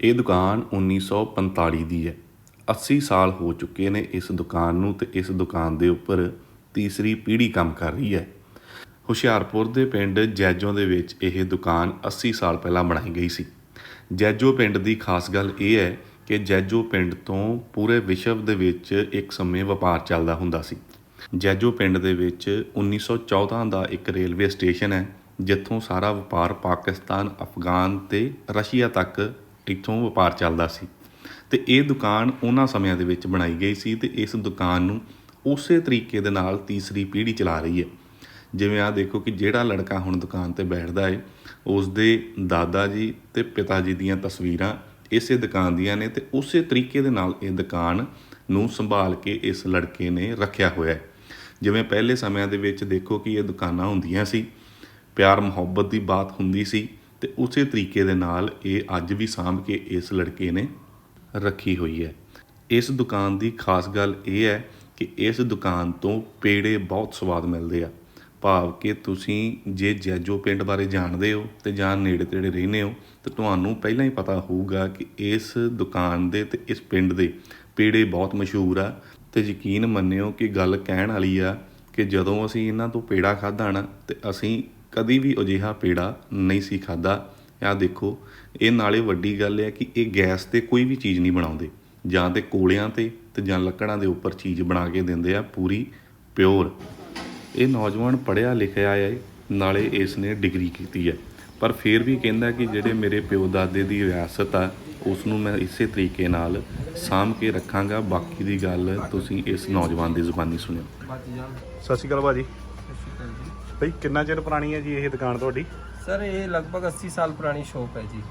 ਇਹ ਦੁਕਾਨ 1945 ਦੀ ਹੈ। 80 ਸਾਲ ਹੋ ਚੁੱਕੇ ਨੇ ਇਸ ਦੁਕਾਨ ਨੂੰ ਤੇ ਇਸ ਦੁਕਾਨ ਦੇ ਉੱਪਰ ਤੀਸਰੀ ਪੀੜ੍ਹੀ ਕੰਮ ਕਰ ਰਹੀ ਹੈ। ਹੁਸ਼ਿਆਰਪੁਰ ਦੇ ਪਿੰਡ ਜੈਜੋ ਦੇ ਵਿੱਚ ਇਹ ਦੁਕਾਨ 80 ਸਾਲ ਪਹਿਲਾਂ ਬਣਾਈ ਗਈ ਸੀ। ਜੈਜੋ ਪਿੰਡ ਦੀ ਖਾਸ ਗੱਲ ਇਹ ਹੈ ਕਿ ਜੈਜੋ ਪਿੰਡ ਤੋਂ ਪੂਰੇ ਵਿਸ਼ਵ ਦੇ ਵਿੱਚ ਇੱਕ ਸਮੇਂ ਵਪਾਰ ਚੱਲਦਾ ਹੁੰਦਾ ਸੀ। ਜੈਜੋ ਪਿੰਡ ਦੇ ਵਿੱਚ 1914 ਦਾ ਇੱਕ ਰੇਲਵੇ ਸਟੇਸ਼ਨ ਹੈ, ਜਿੱਥੋਂ ਸਾਰਾ ਵਪਾਰ ਪਾਕਿਸਤਾਨ, ਅਫਗਾਨ ਤੇ ਰਸ਼ੀਆ ਤੱਕ ਇੱਥੋਂ ਵਪਾਰ ਚੱਲਦਾ ਸੀ। ਤੇ ਇਹ ਦੁਕਾਨ ਉਹਨਾਂ ਸਮਿਆਂ ਦੇ ਵਿੱਚ ਬਣਾਈ ਗਈ ਸੀ ਤੇ ਇਸ ਦੁਕਾਨ ਨੂੰ ਉਸੇ ਤਰੀਕੇ ਦੇ ਨਾਲ ਤੀਸਰੀ ਪੀੜ੍ਹੀ ਚਲਾ ਰਹੀ ਹੈ। ਜਿਵੇਂ ਆ ਦੇਖੋ ਕਿ ਜਿਹੜਾ ਲੜਕਾ ਹੁਣ ਦੁਕਾਨ ਤੇ ਬੈਠਦਾ ਹੈ ਉਸ ਦੇ ਦਾਦਾ ਜੀ ਤੇ ਪਿਤਾ ਜੀ ਦੀਆਂ ਤਸਵੀਰਾਂ ਇਸੇ ਦੁਕਾਨ ਦੀਆਂ ਨੇ ਤੇ ਉਸੇ ਤਰੀਕੇ ਦੇ ਨਾਲ ਇਹ ਦੁਕਾਨ ਨੂੰ ਸੰਭਾਲ ਕੇ ਇਸ ਲੜਕੇ ਨੇ ਰੱਖਿਆ ਹੋਇਆ ਹੈ। ਜਿਵੇਂ ਪਹਿਲੇ ਸਮਿਆਂ ਦੇ ਵਿੱਚ ਦੇਖੋ ਕਿ ਇਹ ਦੁਕਾਨਾਂ ਹੁੰਦੀਆਂ ਸੀ, ਪਿਆਰ ਮੁਹੱਬਤ ਦੀ ਬਾਤ ਹੁੰਦੀ ਸੀ ਤੇ ਉਸੇ ਤਰੀਕੇ ਦੇ ਨਾਲ ਇਹ ਅੱਜ ਵੀ ਸਾਂਭ ਕੇ ਇਸ ਲੜਕੇ ਨੇ ਰੱਖੀ ਹੋਈ ਹੈ। ਇਸ ਦੁਕਾਨ ਦੀ ਖਾਸ ਗੱਲ ਇਹ ਹੈ ਕਿ ਇਸ ਦੁਕਾਨ ਤੋਂ ਪੇੜੇ ਬਹੁਤ ਸਵਾਦ ਮਿਲਦੇ ਆ। ਭਾਵ ਕਿ ਤੁਸੀਂ ਜੇ ਜੈਜੋ ਪਿੰਡ ਬਾਰੇ ਜਾਣਦੇ ਹੋ ਤੇ ਜਾਂ ਨੇੜੇ ਤੇੜੇ ਰਹਿੰਦੇ ਹੋ, ਤਾਂ ਤੁਹਾਨੂੰ ਪਹਿਲਾਂ ਹੀ ਪਤਾ ਹੋਊਗਾ ਕਿ ਇਸ ਦੁਕਾਨ ਦੇ ਤੇ ਇਸ ਪਿੰਡ ਦੇ ਪੇੜੇ ਬਹੁਤ ਮਸ਼ਹੂਰ ਆ। ਤੇ ਯਕੀਨ ਮੰਨਿਓ ਕਿ ਗੱਲ ਕਹਿਣ ਵਾਲੀ ਆ ਕਿ ਜਦੋਂ ਅਸੀਂ ਇਹਨਾਂ ਤੋਂ ਪੇੜਾ ਖਾਧਾ ਨਾ, ਤੇ ਅਸੀਂ ਕਦੀ ਵੀ ਅਜਿਹਾ ਪੇੜਾ ਨਹੀਂ ਸੀ ਖਾਦਾ ਆਹ ਦੇਖੋ ਇਹ ਨਾਲੇ ਵੱਡੀ ਗੱਲ ਹੈ ਕਿ ਇਹ ਗੈਸ ਤੇ ਕੋਈ ਵੀ ਚੀਜ਼ ਨਹੀਂ ਬਣਾਉਂਦੇ। ਜਾਂ ਤੇ ਕੋਲਿਆਂ ਤੇ ਤੇ ਜਾਂ ਲੱਕੜਾਂ ਦੇ ਉੱਪਰ ਚੀਜ਼ ਬਣਾ ਕੇ ਦਿੰਦੇ ਆ ਪੂਰੀ ਪਿਓਰ। ਇਹ ਨੌਜਵਾਨ ਪੜ੍ਹਿਆ ਲਿਖਿਆ ਹੈ ਨਾਲੇ ਇਸ ਨੇ ਡਿਗਰੀ ਕੀਤੀ ਹੈ। ਪਰ ਫਿਰ ਵੀ ਕਹਿੰਦਾ ਕਿ ਜਿਹੜੇ ਮੇਰੇ ਪਿਓ ਦਾਦੇ ਦੀ ਵਿਰਾਸਤ ਆ ਉਸ ਨੂੰ ਮੈਂ ਇਸੇ ਤਰੀਕੇ ਨਾਲ ਸਾਂਭ ਕੇ ਰੱਖਾਂਗਾ। ਬਾਕੀ ਦੀ ਗੱਲ ਤੁਸੀਂ ਇਸ ਨੌਜਵਾਨ ਦੀ ਜ਼ੁਬਾਨੀ ਸੁਣਿਓ। ਸਤਿ ਸ਼੍ਰੀ ਅਕਾਲ ਭਾਜੀ। ਭਾਈ ਕਿੰਨਾ ਚਿਰ ਪੁਰਾਣੀ ਹੈ ਜੀ ਇਹ ਦੁਕਾਨ ਤੁਹਾਡੀ? ਸਰ ਇਹ ਲਗਭਗ 80 ਸਾਲ ਪੁਰਾਣੀ ਸ਼ੋਪ ਹੈ ਜੀ।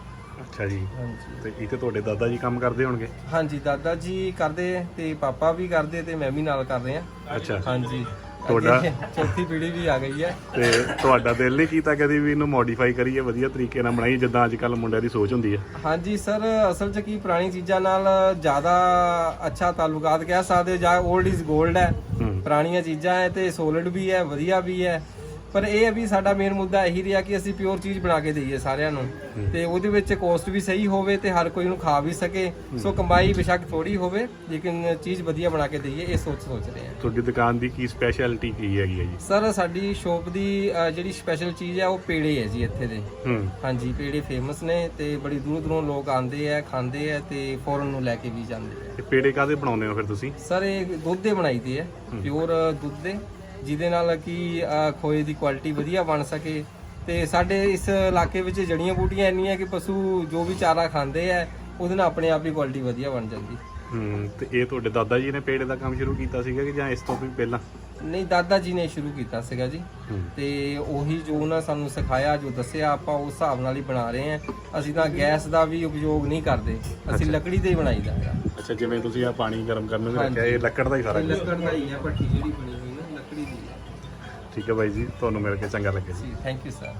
ਅੱਛਾ ਜੀ। ਹਾਂਜੀ। ਤੇ ਇੱਥੇ ਤੁਹਾਡੇ ਦਾਦਾ ਜੀ ਕੰਮ ਕਰਦੇ ਹੋਣਗੇ? ਹਾਂਜੀ ਦਾਦਾ ਜੀ ਕਰਦੇ ਹੈ ਤੇ ਪਾਪਾ ਵੀ ਕਰਦੇ ਤੇ ਮੈਂ ਵੀ ਨਾਲ ਕਰ ਰਿਹਾ। ਅੱਛਾ। ਹਾਂਜੀ। ਤੁਹਾਡਾ- ਅੱਗੇ ਚੌਥੀ ਪੀੜ੍ਹੀ ਵੀ ਆ ਗਈ ਹੈ। ਤੇ ਤੁਹਾਡਾ ਦਿਲ ਨਹੀਂ ਕੀਤਾ ਕਦੀ ਵੀ ਇਹਨੂੰ ਮੋਡੀਫਾਈ ਕਰੀਏ ਵਧੀਆ ਤਰੀਕੇ ਨਾਲ ਬਣਾਈਏ ਜਿੱਦਾਂ ਅੱਜ ਕੱਲ ਮੁੰਡਿਆਂ ਦੀ ਸੋਚ ਹੁੰਦੀ ਹੈ? ਹਾਂਜੀ ਸਰ ਅਸਲ 'ਚ ਕੀ ਪੁਰਾਣੀ ਚੀਜ਼ਾਂ ਨਾਲ ਜ਼ਿਆਦਾ ਅੱਛਾ ਤਾਲੁਕਾਤ ਕਹਿ ਸਕਦੇ ਜਾਂ 올ਡ ਇਜ਼ 골ਡ ਹੈ। ਹੂੰ। ਪੁਰਾਣੀਆਂ ਚੀਜ਼ਾਂ ਹੈ ਤੇ ਸੋਲਿਡ ਵੀ ਹੈ ਵਧੀਆ ਵੀ ਹੈ। ਪਰ ਇਹ ਹੈ ਵੀ ਸਾਡਾ ਮੇਨ ਮੁੱਦਾ ਇਹੀ ਰਿਹਾ ਕਿ ਅਸੀਂ ਪਿਓਰ ਚੀਜ਼ ਬਣਾ ਕੇ ਦਈਏ ਸਾਰਿਆਂ ਨੂੰ। ਤੇ ਉਹਦੇ ਵਿੱਚ ਕੋਸਟ ਵੀ ਸਹੀ ਹੋਵੇ ਤੇ ਹਰ ਕੋਈ ਨੂੰ ਖਾ ਵੀ ਸਕੇ। ਸੋ ਕਮਾਈ ਬੇਸ਼ੱਕ ਥੋੜੀ ਹੋਵੇ ਲੇਕਿਨ ਚੀਜ਼ ਵਧੀਆ ਬਣਾ ਕੇ ਦਈਏ ਇਹ ਸੋਚ ਸੋਚ ਰਹੇ ਹਾਂ। ਤੁਹਾਡੀ ਦੁਕਾਨ ਦੀ ਕੀ ਸਪੈਸ਼ਲਿਟੀ ਕੀ ਹੈਗੀ ਹੈ ਜੀ? ਸਰ ਸਾਡੀ ਸ਼ੋਪ ਦੀ ਜਿਹੜੀ ਸਪੈਸ਼ਲ ਚੀਜ਼ ਹੈ ਉਹ ਪੇੜੇ ਹੈ ਜੀ ਇੱਥੇ ਦੇ। ਹਾਂਜੀ ਪੇੜੇ ਫੇਮਸ ਨੇ ਤੇ ਬੜੀ ਦੂਰੋਂ ਦੂਰੋਂ ਲੋਕ ਆਉਂਦੇ ਆ ਖਾਂਦੇ ਆ ਤੇ ਫੋਰਨ ਨੂੰ ਲੈ ਕੇ ਵੀ ਜਾਂਦੇ ਆ। ਤੇ ਪੇੜੇ ਕਾਦੇ ਬਣਾਉਂਦੇ ਹੋ ਫਿਰ ਤੁਸੀਂ? ਸਰ ਇਹ ਦੁੱਧ ਦੇ ਬਣਾਈਦੇ ਆ ਪਿਓਰ ਦੁੱਧ ਦੇ। ਜਿਹਦੇ ਨਾਲ ਕਿ ਖੋਏ ਦੀ ਕੁਆਲਿਟੀ ਵਧੀਆ ਬਣ ਸਕੇ। ਤੇ ਸਾਡੇ ਇਸ ਇਲਾਕੇ ਵਿੱਚ ਜੜੀਆਂ ਬੂਟੀਆਂ ਇੰਨੀਆਂ ਕਿ ਪਸ਼ੂ ਜੋ ਵੀ ਚਾਰਾ ਖਾਂਦੇ ਆ ਉਹਦੇ ਨਾਲ ਆਪਣੇ ਆਪ ਹੀ ਕੁਆਲਿਟੀ ਵਧੀਆ ਬਣ ਜਾਂਦੀ। ਹੂੰ ਤੇ ਇਹ ਤੁਹਾਡੇ ਦਾਦਾ ਜੀ ਨੇ ਪੇੜੇ ਦਾ ਕੰਮ ਸ਼ੁਰੂ ਕੀਤਾ ਸੀਗਾ ਕਿ ਜਾਂ ਇਸ ਤੋਂ ਵੀ ਪਹਿਲਾਂ? ਨਹੀਂ ਦਾਦਾ ਜੀ ਨੇ ਸ਼ੁਰੂ ਕੀਤਾ ਸੀਗਾ ਜੀ। ਤੇ ਉਹੀ ਜੋ ਉਹਨਾਂ ਸਾਨੂੰ ਸਿਖਾਇਆ ਜੋ ਦੱਸਿਆ ਆਪਾਂ ਉਸ ਹਿਸਾਬ ਨਾਲ ਹੀ ਬਣਾ ਰਹੇ ਹਾਂ। ਅਸੀਂ ਤਾਂ ਗੈਸ ਦਾ ਵੀ ਉਪਯੋਗ ਨਹੀਂ ਕਰਦੇ। ਅਸੀਂ ਲੱਕੜੀ ਤੇ ਹੀ ਬਣਾਈਦਾ ਹੈਗਾ। ਅੱਛਾ ਜਿਵੇਂ ਤੁਸੀਂ ਆ ਪਾਣੀ ਗਰਮ ਕਰਨ ਨੂੰ। ਰੱਖਿਆ ਇਹ ਲੱਕੜ ਦਾ ਹੀ ਸਾਰਾ ਲੱਕੜ ਦਾ ਹੀ ਹੈ ਭੱਠੀ ਜਿਹੜੀ ਬਣੀ। ਲੱਕੜੀ ਦੀ। ਹੈ ਠੀਕ ਹੈ ਬਾਈ ਜੀ ਤੁਹਾਨੂੰ ਮਿਲ ਕੇ ਚੰਗਾ ਲੱਗਿਆ ਜੀ ਜੀ ਥੈਂਕ ਯੂ ਸਰ